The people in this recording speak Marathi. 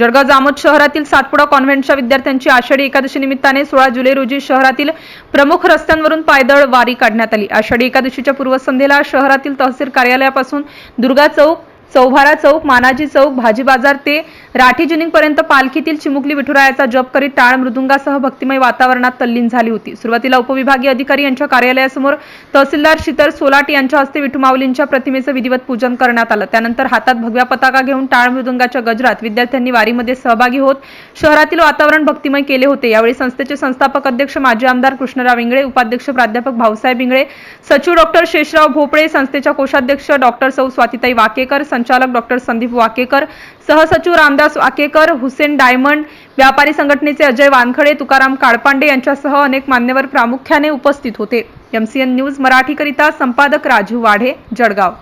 जळगाव जामोद शहरातील सातपुडा कॉन्व्हेंटच्या विद्यार्थ्यांची आषाढी एकादशी निमित्ताने सोळा जुलै रोजी शहरातील प्रमुख रस्त्यांवरून पायदळ वारी काढण्यात आली. आषाढी एकादशीच्या पूर्वसंध्येला शहरातील तहसील कार्यालयापासून दुर्गा चौक चौभारा चौक मानाजी चौक भाजी बाजार ते राठी जिनिंगपर्यंत पालखीतील चिमुकली विठुरायाचा जप करीत टाळ मृदुंगासह भक्तिमय वातावरणात तल्लीन झाली होती. सुरुवातीला उपविभागीय अधिकारी यांच्या कार्यालयासमोर तहसीलदार शीतल सोलाट यांच्या हस्ते विठुमाऊलींच्या प्रतिमेचं विधिवत पूजन करण्यात आलं. त्यानंतर हातात भगव्या पताका घेऊन टाळ मृदुंगाच्या गजरात विद्यार्थ्यांनी वारीमध्ये सहभागी होत शहरातील वातावरण भक्तिमय केले होते. यावेळी संस्थेचे संस्थापक अध्यक्ष माजी आमदार कृष्णराव इंगळे उपाध्यक्ष प्राध्यापक भाऊसाहेब इंगळे सचिव डॉक्टर शेषराव भोपळे संस्थेच्या कोषाध्यक्ष डॉक्टर सौ स्वातिताई वाकेकर संचालक डॉक्टर संदीप वाकेकर सहसचिव रामदास वाकेकर हुसेन डायमंड व्यापारी संघटनेचे अजय वानखडे तुकाराम काळपांडे यांच्यासह अनेक मान्यवर प्रामुख्याने उपस्थित होते. एमसीएन न्यूज मराठीकरिता संपादक राजू वाढे जळगाव.